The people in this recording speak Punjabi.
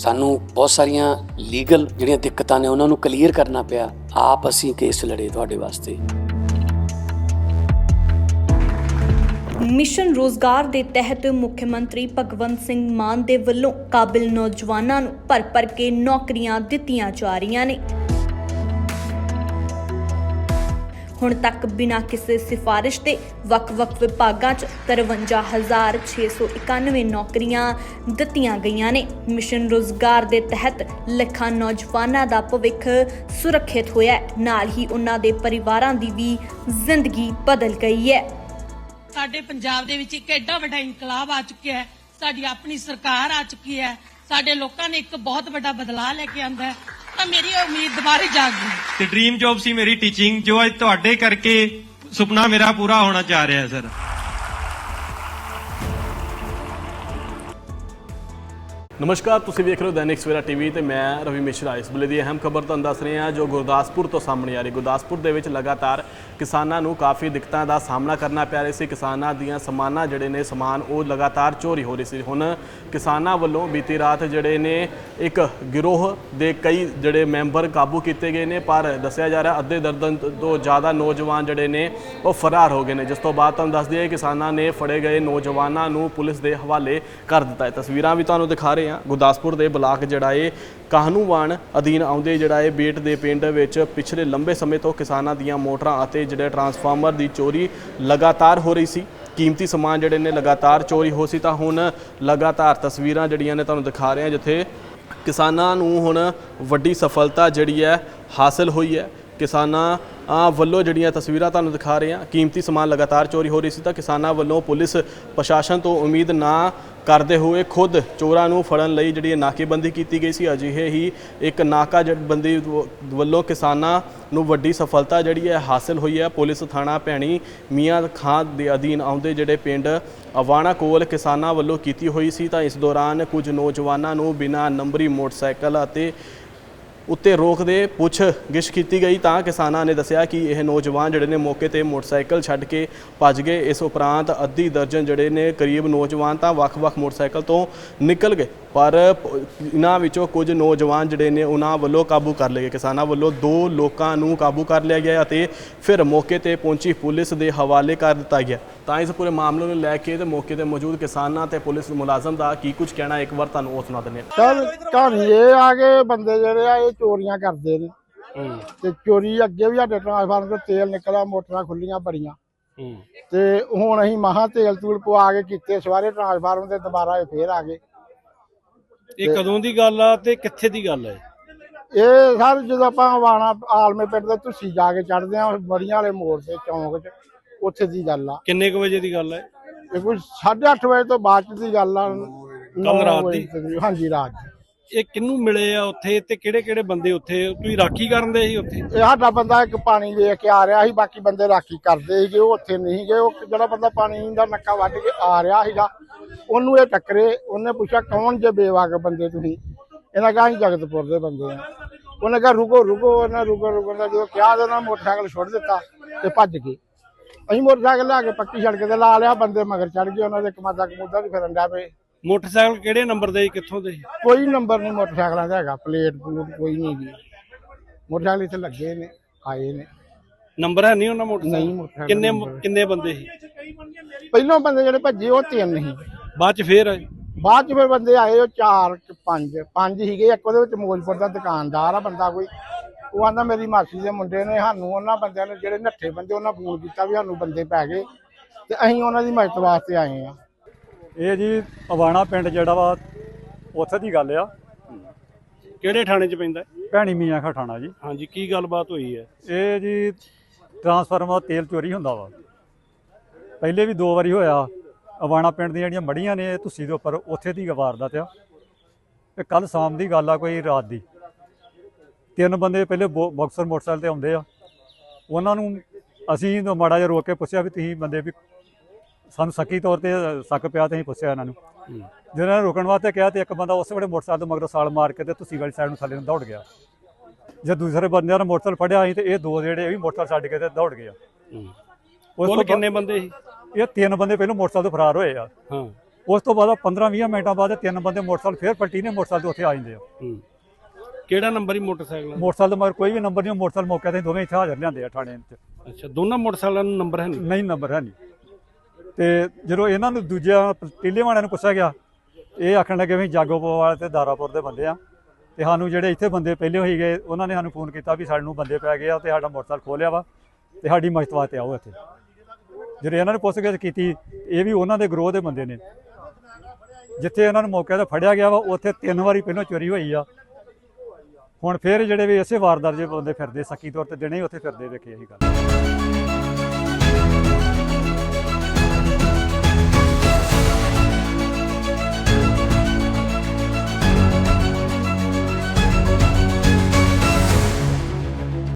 ਸਾਨੂੰ ਬਹੁਤ ਸਾਰੀਆਂ ਲੀਗਲ ਜਿਹੜੀਆਂ ਦਿੱਕਤਾਂ ਨੇ ਉਹਨਾਂ ਨੂੰ ਕਲੀਅਰ ਕਰਨਾ ਪਿਆ। ਆਪ ਅਸੀਂ ਕੇਸ ਲੜੇ ਤੁਹਾਡੇ ਵਾਸਤੇ। ਮਿਸ਼ਨ ਰੋਜ਼ਗਾਰ ਦੇ ਤਹਿਤ ਮੁੱਖ ਮੰਤਰੀ ਭਗਵੰਤ ਸਿੰਘ ਮਾਨ ਦੇ ਵੱਲੋਂ ਕਾਬਿਲ ਨੌਜਵਾਨਾਂ ਨੂੰ ਭਰ ਭਰ ਕੇ ਨੌਕਰੀਆਂ ਦਿੱਤੀਆਂ ਜਾ ਰਹੀਆਂ ਨੇ। ਹੁਣ ਤੱਕ ਬਿਨਾਂ ਕਿਸੇ ਸਿਫਾਰਿਸ਼ ਦੇ ਵੱਖ-ਵੱਖ ਵਿਭਾਗਾਂ 'ਚ 53691 ਨੌਕਰੀਆਂ ਦਿੱਤੀਆਂ ਗਈਆਂ ਨੇ। ਮਿਸ਼ਨ ਰੋਜ਼ਗਾਰ ਦੇ ਤਹਿਤ ਲੱਖਾਂ ਨੌਜਵਾਨਾਂ ਦਾ ਭਵਿੱਖ ਸੁਰੱਖਿਅਤ ਹੋਇਆ ਹੈ। ਨਾਲ ਹੀ ਉਹਨਾਂ ਦੇ ਪਰਿਵਾਰਾਂ ਦੀ ਵੀ ਜ਼ਿੰਦਗੀ ਬਦਲ ਗਈ ਹੈ। ਸਾਡੇ ਪੰਜਾਬ ਦੇ ਵਿੱਚ ਇੱਕ ਐਡਾ ਵੱਡਾ ਇਨਕਲਾਬ ਆ ਚੁੱਕਿਆ ਹੈ। ਸਾਡੀ ਆਪਣੀ ਸਰਕਾਰ ਆ ਚੁੱਕੀ ਹੈ। ਸਾਡੇ ਲੋਕਾਂ ਨੇ ਇੱਕ ਬਹੁਤ ਵੱਡਾ ਬਦਲਾਅ ਲੈ ਕੇ ਆਂਦਾ ਹੈ। ਤਾਂ ਮੇਰੀ ਉਮੀਦ ਦੁਬਾਰੇ ਜਾਗ ਗਈ। ਤੇ ਡ੍ਰੀਮ ਜੌਬ ਸੀ ਮੇਰੀ ਟੀਚਿੰਗ ਜੋ ਅੱਜ ਤੁਹਾਡੇ ਕਰਕੇ ਸੁਪਨਾ ਮੇਰਾ ਪੂਰਾ ਹੋਣਾ ਚਾਹ ਰਿਹਾ ਸਰ ਨਮਸਕਾਰ, ਤੁਸੀਂ ਵੇਖ ਰਹੇ ਹੋ ਦੈਨਿਕ ਸਵੇਰਾ ਟੀਵੀ ਤੇ ਮੈਂ ਰਵੀ ਮਿਸ਼ਰਾ। ਇਸ ਵੇਲੇ ਦੀ ਅਹਿਮ ਖਬਰ ਤੁਹਾਨੂੰ ਦੱਸ ਰਹੇ ਹਾਂ ਜੋ ਗੁਰਦਾਸਪੁਰ ਤੋਂ ਸਾਹਮਣੇ ਆ ਰਹੀ ਗੁਰਦਾਸਪੁਰ ਦੇ ਵਿੱਚ ਲਗਾਤਾਰ ਕਿਸਾਨਾਂ ਨੂੰ ਕਾਫੀ ਦਿੱਕਤਾਂ ਦਾ ਸਾਹਮਣਾ ਕਰਨਾ ਪੈ ਰਿਹਾ ਸੀ। ਕਿਸਾਨਾਂ ਦੀਆਂ ਸਮਾਨਾਂ ਜਿਹੜੇ ਨੇ, ਸਮਾਨ ਉਹ ਲਗਾਤਾਰ ਚੋਰੀ ਹੋ ਰਹੀ ਸੀ। ਹੁਣ ਕਿਸਾਨਾਂ ਵੱਲੋਂ ਬੀਤੀ ਰਾਤ ਜਿਹੜੇ ਨੇ, ਇੱਕ ਗਿਰੋਹ ਦੇ ਕਈ ਜਿਹੜੇ ਮੈਂਬਰ ਕਾਬੂ ਕੀਤੇ ਗਏ ਨੇ, ਪਰ ਦੱਸਿਆ ਜਾ ਰਿਹਾ ਅੱਧੇ ਦਰਜਨ ਤੋਂ ਜ਼ਿਆਦਾ ਨੌਜਵਾਨ ਜਿਹੜੇ ਨੇ, ਉਹ ਫਰਾਰ ਹੋ ਗਏ ਨੇ। ਜਿਸ ਤੋਂ ਬਾਅਦ ਤੁਹਾਨੂੰ ਦੱਸ ਦਈਏ ਕਿਸਾਨਾਂ ਨੇ ਫੜੇ ਗਏ ਨੌਜਵਾਨਾਂ ਨੂੰ ਪੁਲਿਸ ਦੇ ਹਵਾਲੇ ਕਰ ਦਿੱਤਾ ਹੈ। ਤਸਵੀਰਾਂ ਵੀ ਤੁਹਾਨੂੰ ਦਿਖਾ ਰਹੇ ਹਾਂ ਗੁਰਦਾਸਪੁਰ ਦੇ ਬਲਾਕ ਜਿਹੜਾ ਏ, ਕਾਹਨੂੰਵਾਨ ਅਧੀਨ ਆਉਂਦੇ ਜਿਹੜਾ ਏ, ਬੇਟ ਦੇ ਪਿੰਡ ਵਿੱਚ ਪਿਛਲੇ ਲੰਬੇ ਸਮੇਂ ਤੋਂ ਕਿਸਾਨਾਂ ਦੀਆਂ ਮੋਟਰਾਂ ਅਤੇ ਜਿਹੜੇ ਟਰਾਂਸਫਾਰਮਰ ਦੀ ਚੋਰੀ ਲਗਾਤਾਰ ਹੋ ਰਹੀ ਸੀ। ਕੀਮਤੀ ਸਮਾਨ ਜਿਹੜੇ ਨੇ ਲਗਾਤਾਰ ਚੋਰੀ ਹੋ ਸੀ ਤਾਂ ਹੁਣ ਲਗਾਤਾਰ ਤਸਵੀਰਾਂ ਜਿਹੜੀਆਂ ਨੇ ਤੁਹਾਨੂੰ ਦਿਖਾ ਰਹੇ ਹਾਂ, ਜਿੱਥੇ ਕਿਸਾਨਾਂ ਨੂੰ ਹੁਣ ਵੱਡੀ ਸਫਲਤਾ ਜਿਹੜੀ ਹੈ ਹਾਸਲ ਹੋਈ ਹੈ। ਕਿਸਾਨਾਂ ਵੱਲੋਂ ਜਿਹੜੀਆਂ ਤਸਵੀਰਾਂ ਤੁਹਾਨੂੰ ਦਿਖਾ ਰਹੇ ਹਾਂ, ਕੀਮਤੀ ਸਮਾਨ ਲਗਾਤਾਰ ਚੋਰੀ ਹੋ ਰਹੀ ਸੀ ਤਾਂ ਕਿਸਾਨਾਂ ਵੱਲੋਂ ਪੁਲਿਸ ਪ੍ਰਸ਼ਾਸਨ ਤੋਂ ਉਮੀਦ ਨਾ ਕਰਦੇ ਹੋਏ ਖੁਦ ਚੋਰਾਂ ਨੂੰ ਫੜਨ ਲਈ ਜਿਹੜੀ ਇਹ ਨਾਕੇਬੰਦੀ ਕੀਤੀ ਗਈ ਸੀ, ਅਜਿਹੇ ਹੀ ਇੱਕ ਨਾਕਾਬੰਦੀ ਵ- ਵੱਲੋਂ ਕਿਸਾਨਾਂ ਨੂੰ ਵੱਡੀ ਸਫਲਤਾ ਜਿਹੜੀ ਹੈ ਹਾਸਲ ਹੋਈ ਹੈ। ਪੁਲਿਸ ਥਾਣਾ ਭੈਣੀ ਮੀਆਂ ਖਾਂ ਦੇ ਅਧੀਨ ਆਉਂਦੇ ਜਿਹੜੇ ਪਿੰਡ ਅਵਾਣਾ ਕੋਲ ਕਿਸਾਨਾਂ ਵੱਲੋਂ ਕੀਤੀ ਹੋਈ ਸੀ, ਤਾਂ ਇਸ ਦੌਰਾਨ ਕੁਝ ਨੌਜਵਾਨਾਂ ਨੂੰ ਬਿਨਾਂ ਨੰਬਰੀ ਮੋਟਰਸਾਈਕਲ ਅਤੇ ਉੱਤੇ ਰੋਕ ਦੇ ਪੁੱਛ ਗਿਛ ਕੀਤੀ ਗਈ ਤਾਂ ਕਿਸਾਨਾਂ ਨੇ ਦੱਸਿਆ ਕਿ ਇਹ ਨੌਜਵਾਨ ਜਿਹੜੇ ਨੇ ਮੌਕੇ ਤੇ ਮੋਟਰਸਾਈਕਲ ਛੱਡ ਕੇ ਭੱਜ ਗਏ। ਇਸ ਉਪਰੰਤ ਅੱਧੀ ਦਰਜਨ ਜਿਹੜੇ ਨੇ ਕਰੀਬ ਨੌਜਵਾਨ ਤਾਂ ਵੱਖ-ਵੱਖ ਮੋਟਰਸਾਈਕਲ ਤੋਂ ਨਿਕਲ ਗਏ। ਪਰ ਇਹਨਾਂ ਵਿੱਚੋਂ ਕੁਝ ਨੌਜਵਾਨ ਜਿਹੜੇ ਨੇ ਉਹਨਾਂ ਵੱਲੋਂ ਕਾਬੂ ਕਰ ਲਏ ਗਏ। ਕਿਸਾਨਾਂ ਵੱਲੋਂ ਦੋ ਲੋਕਾਂ ਨੂੰ ਕਾਬੂ ਕਰ ਲਿਆ ਗਿਆ ਅਤੇ ਫਿਰ ਮੌਕੇ ਤੇ ਪਹੁੰਚੀ ਪੁਲਿਸ ਦੇ ਹਵਾਲੇ ਕਰ ਦਿੱਤਾ ਗਿਆ। ਤਾਂ ਇਸ ਪੂਰੇ ਮਾਮਲੇ ਨੂੰ ਲੈ ਕੇ ਤੇ ਮੌਕੇ ਤੇ ਮੌਜੂਦ ਕਿਸਾਨਾਂ ਤੇ ਪੁਲਿਸ ਮੁਲਾਜ਼ਮ ਦਾ ਕੀ ਕੁਝ ਕਹਿਣਾ ਇੱਕ ਵਾਰ ਤੁਹਾਨੂੰ ਉਹ ਸੁਣਾ ਦਿੰਦੇ ਹਾਂ। ਸਰ ਕਹਾਣੀ ਇਹ ਆ ਕਿ ਬੰਦੇ ਜਿਹੜੇ ਆ ਇਹ ਚੋਰੀਆਂ ਕਰਦੇ ਨੇ। ਤੇ ਚੋਰੀ ਅੱਗੇ ਵੀ ਸਾਡੇ ਟਰਾਂਸਫਾਰਮਰ ਤੋਂ ਤੇਲ ਨਿਕਲਿਆ ਮੋਟਰਾਂ ਖੁੱਲੀਆਂ ਬੜੀਆਂ ਤੇ ਹੁਣ ਅਸੀਂ ਮਹਾ ਤੇਲ ਤੂਲ ਪਵਾ ਕੇ ਕੀਤੇ ਸਵਾਰੇ ਟਰਾਂਸਫਾਰਮਰ ਤੇ ਦੁਬਾਰਾ ਇਹ ਫੇਰ ਆ ਗਏ। ਇਹ ਕਦੋਂ ਦੀ ਗੱਲ ਆ ਤੇ ਕਿੱਥੇ ਦੀ ਗੱਲ ਹੈ ਇਹ ਸਰ ਜਦੋਂ ਆਪਾਂ ਵਾਣਾ ਆਲਮੇ ਪਿੰਡ ਦੇ ਤੁਸੀਂ ਜਾ ਕੇ ਚੜਦੇ ਆ ਬੜੀਆਂ ਵਾਲੇ ਮੋੜ ਤੇ ਚੌਂਕ 'ਚ ਉੱਥੇ ਦੀ ਗੱਲ ਆ ਕਿੰਨੇ ਕੁ ਵਜੇ ਦੀ ਗੱਲ ਹੈ ਇਹ ਕੋਈ 8:30 ਵਜੇ ਤੋਂ ਬਾਅਦ 'ਚ ਦੀ ਗੱਲ ਆ ਨੌ ਰਾਤ ਦੀ? ਹਾਂਜੀ ਰਾਤ ਦੀ। ਇਹ ਕਿੰਨੂੰ ਮਿਲੇ ਆ ਉੱਥੇ ਤੇ ਕਿਹੜੇ ਕਿਹੜੇ ਬੰਦੇ ਉੱਥੇ? ਤੁਸੀਂ ਰਾਖੀ ਕਰਨ ਦੇ ਸੀ ਉੱਥੇ? ਇਹ ਸਾਡਾ ਬੰਦਾ ਇੱਕ ਪਾਣੀ ਵੇਖ ਕੇ ਆ ਰਿਹਾ ਸੀ, ਬਾਕੀ ਬੰਦੇ ਰਾਖੀ ਕਰਦੇ ਸੀਗੇ, ਉਹ ਉੱਥੇ ਨਹੀਂ ਗਏ। ਉਹ ਜਿਹੜਾ ਬੰਦਾ ਪਾਣੀ ਦਾ ਨੱਕਾ ਵੱਢ ਕੇ ਆ ਰਿਹਾ ਸੀਗਾ, ਉਹਨੂੰ ਇਹ ਟੱਕਰੇ। ਉਹਨੇ ਪੁੱਛਿਆ, ਕੌਣ ਜੇ ਬੇਵਾਕ ਬੰਦੇ ਤੁਸੀਂ? ਇਹਨਾਂ ਕਹਾ, ਅਸੀਂ ਜਗਤਪੁਰ ਦੇ ਬੰਦੇ ਆ। ਉਹਨੇ ਕਿਹਾ, ਰੁਕੋ ਰੁਕੋ। ਉਹਨਾਂ ਰੁਕੋ ਰੁਕੋ। ਦਾ ਜਦੋਂ ਕਿਹਾ, ਤੇ ਉਹਨਾਂ ਮੋਟਰਸਾਈਕਲ ਛੱਡ ਦਿੱਤਾ ਤੇ ਭੱਜ ਗਏ। ਅਸੀਂ ਮੋਟਰਸਾਈਕਲ ਲਿਆ ਕੇ ਪੱਕੀ ਸੜਕ ਤੇ ਲਾ ਲਿਆ, ਬੰਦੇ ਮਗਰ ਚੜ ਗਏ। ਉਹਨਾਂ ਦੇ ਕਮਾਦਾ ਕਮੂਦਾ ਵੀ ਫਿਰਨ ਡਿਆ ਪਏ। ਮੋਟਰਸਾਈਕਲ ਕਿਹੜੇ ਨੰਬਰ ਦੇ ਕਿੱਥੋਂ ਦੇ? ਕੋਈ ਨੰਬਰ ਨਹੀਂ ਮੋਟਰਸਾਈਕਲਾਂ ਦਾ ਹੈਗਾ ਪਲੇਟ ਪਲੂਟ ਕੋਈ ਨਹੀਂ ਜੀ। ਮੋਟਰਸਾਈਕਲ ਇੱਥੇ ਲੱਗੇ ਨੇ ਆਏ ਨੇ। ਨੰਬਰ ਹੈ ਨਹੀਂ ਉਹਨਾਂ ਮੋਟਰਸਾਈਕਲ? ਨਹੀਂ ਮੋਟਰਸਾਈਕਲ ਕਿੰਨੇ ਨੰਬਰ। ਕਿੰਨੇ ਬੰਦੇ ਸੀ? ਪਹਿਲੋਂ ਬੰਦੇ ਜਿਹੜੇ ਭੱਜੇ ਉਹ ਤਿੰਨ ਸੀ। ਬਾਅਦ ਚ ਫੇਰ? ਆਏ ਬਾਅਦ ਚ ਫਿਰ ਬੰਦੇ ਆਏ ਉਹ ਚਾਰ ਕਿ ਪੰਜ। ਪੰਜ ਸੀਗੇ ਇੱਕ ਉਹਦੇ ਵਿੱਚ ਮੋਜਪੁਰ ਦਾ ਦੁਕਾਨਦਾਰ ਆ ਬੰਦਾ ਕੋਈ। ਉਹ ਆਂਦਾ ਮੇਰੀ ਮਾਸੀ ਦੇ ਮੁੰਡੇ ਨੇ ਸਾਨੂੰ ਉਹਨਾਂ ਬੰਦਿਆਂ ਨੇ ਜਿਹੜੇ ਨੱਠੇ ਬੰਦੇ ਉਹਨਾਂ ਫੋਨ ਕੀਤਾ ਵੀ ਸਾਨੂੰ ਬੰਦੇ ਪੈ ਗਏ ਤੇ ਅਸੀਂ ਉਹਨਾਂ ਦੀ ਮਦਦ ਵਾਸਤੇ ਆਏ ਆ। ਇਹ ਜੀ ਅਵਾਣਾ ਪਿੰਡ ਜਿਹੜਾ ਵਾ ਉੱਥੇ ਦੀ ਗੱਲ ਆ। ਕਿਹੜੇ ਥਾਣੇ ਚ ਪੈਂਦਾ? ਹੈ? ਭੈਣੀ ਮੀਆਂ ਖਾ ਠਾਣਾ ਜੀ। ਹਾਂਜੀ ਕੀ ਗੱਲਬਾਤ ਹੋਈ ਹੈ? ਇਹ ਜੀ ਟਰਾਂਸਫਾਰਮਰ ਦਾ ਤੇਲ ਚੋਰੀ ਹੁੰਦਾ ਵਾ। ਪਹਿਲੇ ਵੀ ਦੋ ਵਾਰੀ ਹੋਇਆ। ਅਵਾਣਾ ਪਿੰਡ ਦੀਆਂ ਜਿਹੜੀਆਂ ਮੜੀਆਂ ਨੇ ਤੁਸੀਂ ਦੇ ਉੱਪਰ ਉੱਥੇ ਦੀ ਵਾਰਦਾਤ ਆ। ਤੇ ਕੱਲ ਸ਼ਾਮ ਦੀ ਗੱਲ ਆ ਕੋਈ ਰਾਤ ਦੀ। ਤਿੰਨ ਬੰਦੇ ਪਹਿਲੇ ਬੋ- ਬਾਕਸਰ ਮੋਟਰਸਾਈਕਲ ਤੇ ਆਉਂਦੇ ਆ। ਉਹਨਾਂ ਨੂੰ ਅਸੀਂ ਤਾਂ ਮਾੜਾ ਜਿਹਾ ਰੋਕ ਕੇ ਪੁੱਛਿਆ ਵੀ ਤੁਸੀਂ ਬੰਦੇ ਵੀ ਸਾਨੂੰ ਸਕੀ ਤੌਰ ਤੇ ਸ਼ੱਕ ਪਿਆ ਤੇ ਅਸੀਂ ਪੁੱਛਿਆ ਇਹਨਾਂ ਨੂੰ। ਜਿਹਨਾਂ ਨੇ ਰੁਕਣ ਵਾਸਤੇ ਕਿਹਾ ਤੇ ਇੱਕ ਬੰਦਾ ਉਸ ਵੇਲੇ ਮੋਟਰਸਾਈਕਲ ਤੋਂ ਮਗਰੋਂ ਸਾਲ ਮਾਰ ਕੇ ਤੇ ਤੁਸੀਂ ਵਾਲੀ ਸਾਈਡ ਨੂੰ ਥੱਲੇ ਨੂੰ ਦੌੜ ਗਿਆ। ਜਦ ਦੂਸਰੇ ਬੰਦਿਆਂ ਨੇ ਮੋਟਰਸਾਈਕਲ ਫੜਿਆ ਸੀ ਤੇ ਇਹ ਦੋ ਜਿਹੜੇ ਇਹ ਵੀ ਮੋਟਰਸਾਈਕਲ ਛੱਡ ਕੇ ਤੇ ਦੌੜ ਗਏ ਆ। ਉਸ ਤੋਂ ਕਿੰਨੇ ਬੰਦੇ ਸੀ? ਇਹ ਤਿੰਨ ਬੰਦੇ ਪਹਿਲਾਂ ਮੋਟਰਸਾਈਕਲ ਤੋਂ ਫਰਾਰ ਹੋਏ ਆ। ਹਾਂ। ਉਸ ਤੋਂ ਬਾਅਦ 15-20 ਮਿੰਟਾਂ ਬਾਅਦ ਤਿੰਨ ਬੰਦੇ ਮੋਟਰਸਾਈਕਲ ਫੇਰ ਪਲਟੀ ਨੇ ਮੋਟਰਸਾਈਕਲ ਤੋਂ ਉੱਥੇ ਆ ਜਾਂਦੇ ਆ। ਹੂੰ। ਕਿਹੜਾ ਨੰਬਰ ਹੀ ਮੋਟਰਸਾਈਕਲ ਮੋਟਰਸਾਈਕਲ ਦੇ ਮਗਰ ਕੋਈ ਵੀ ਨੰਬਰ ਨਹੀਂ ਮੋਟਰਸਾਈਕਲ ਮੌਕੇ ਤੇ ਦੋਵੇਂ ਇੱਥੇ ਹਾਜ਼ਰ ਲਿਆਂਦੇ ਆ ਥਾਣੇ 'ਚ ਅੱਛਾ ਦੋਨਾਂ ਮੋਟਰਸਾਈਕਲਾਂ ਨੂੰ ਨੰਬਰ ਹੈ ਨਹੀਂ? ਨਹੀਂ ਨੰਬਰ ਹੈ ਨਹੀਂ। ਤੇ ਜਦੋਂ ਇਹਨਾਂ ਨੂੰ ਦੂਜਿਆਂ ਟੀਲੇ ਵਾਲਿਆਂ ਨੂੰ ਪੁੱਛਿਆ ਗਿਆ, ਇਹ ਆਖਣ ਲੱਗੇ ਵੀ ਜਾਗੋਪੁਰ ਵਾਲੇ ਤੇ ਦਾਰਾਪੁਰ ਦੇ ਬੰਦੇ ਆ। ਤੇ ਸਾਨੂੰ ਜਿਹੜੇ ਇੱਥੇ ਬੰਦੇ ਪਹਿਲੇ ਹੋਈ ਗਏ ਉਹਨਾਂ ਨੇ ਸਾਨੂੰ ਫੋਨ ਕੀਤਾ ਵੀ ਸਾਨੂੰ ਬੰਦੇ ਪੈ ਗਏ ਆ ਤੇ ਸਾਡਾ ਮੋਟਰਸਾਈਕਲ ਖੋਲਿਆ ਵਾ ਤੇ ਸਾਡੀ ਮਦਦ 'ਤੇ ਆਓ ਇੱਥੇ। ਜਦੋਂ ਇਹਨਾਂ ਨੇ ਪੁੱਛਗਿੱਛ ਕੀਤੀ, ਇਹ ਵੀ ਉਹਨਾਂ ਦੇ ਗਰੋਹ ਦੇ ਬੰਦੇ ਨੇ। ਜਿੱਥੇ ਇਹਨਾਂ ਨੂੰ ਮੌਕੇ ਤੇ ਫੜਿਆ ਗਿਆ ਵਾ, ਉੱਥੇ ਤਿੰਨ ਵਾਰੀ ਪਹਿਲਾਂ ਚੋਰੀ ਹੋਈ ਆ। ਹੁਣ ਫੇਰ ਜਿਹੜੇ ਵੀ ਇਸੇ ਵਾਰਦਾਤ ਜੇ ਬੰਦੇ ਫਿਰਦੇ ਸੱਕੀ ਤੌਰ ਤੇ ਦਿਨੇ ਹੀ ਉੱਥੇ ਫਿਰਦੇ ਵੇਖੇ ਅਸੀਂ ਗੱਲ।